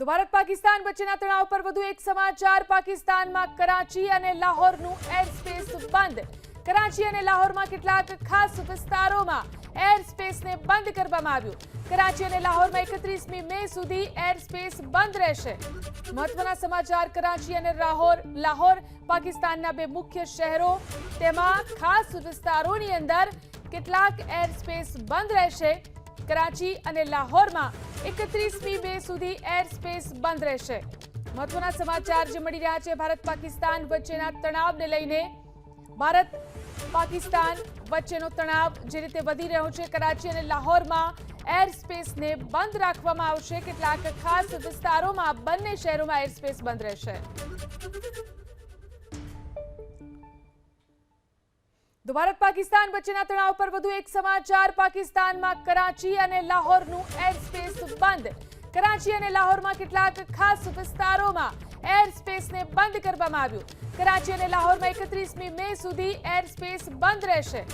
ભારત પાકિસ્તાન વચ્ચેના તણાવ પર વધુ એક સમાચાર. પાકિસ્તાનમાં કરાચી અને લાહોરનું એર સ્પેસ બંધ. કરાચી અને લાહોરમાં કેટલાક ખાસ વિસ્તારોમાં એર સ્પેસને બંધ કરવામાં આવ્યું. કરાચી અને લાહોરમાં એકત્રીસમી મે સુધી એર સ્પેસ બંધ રહેશે. મહત્વના સમાચાર, કરાચી અને લાહોર લાહોર પાકિસ્તાનના બે મુખ્ય શહેરો. તેમાં ખાસ વિસ્તારોની અંદર કેટલાક એર સ્પેસ બંધ રહેશે. કરાચી અને લાહોરમાં એકત્રીસમી મે સુધી એર સ્પેસ બંધ રહેશે. મહત્વના સમાચાર જે મળી રહ્યા છે, ભારત પાકિસ્તાન વચ્ચેના તણાવને લઈને. ભારત પાકિસ્તાન વચ્ચેનો તણાવ જે રીતે વધી રહ્યો છે, કરાચી અને લાહોરમાં એર સ્પેસને બંધ રાખવામાં આવશે. કેટલાક ખાસ વિસ્તારોમાં બંને શહેરોમાં એર સ્પેસ બંધ રહેશે. ભારત પાકિસ્તાન વચ્ચેના તણાવ પર વધુ એક સમાચાર. પાકિસ્તાનમાં કરાચી અને લાહોરનું એર સ્પેસ બંધ. કરાચી અને લાહોરમાં કેટલાક ખાસ વિસ્તારોમાં એર સ્પેસને બંધ કરવામાં આવ્યું. કરાચી અને લાહોરમાં એકત્રીસમી મે સુધી એર સ્પેસ બંધ રહેશે.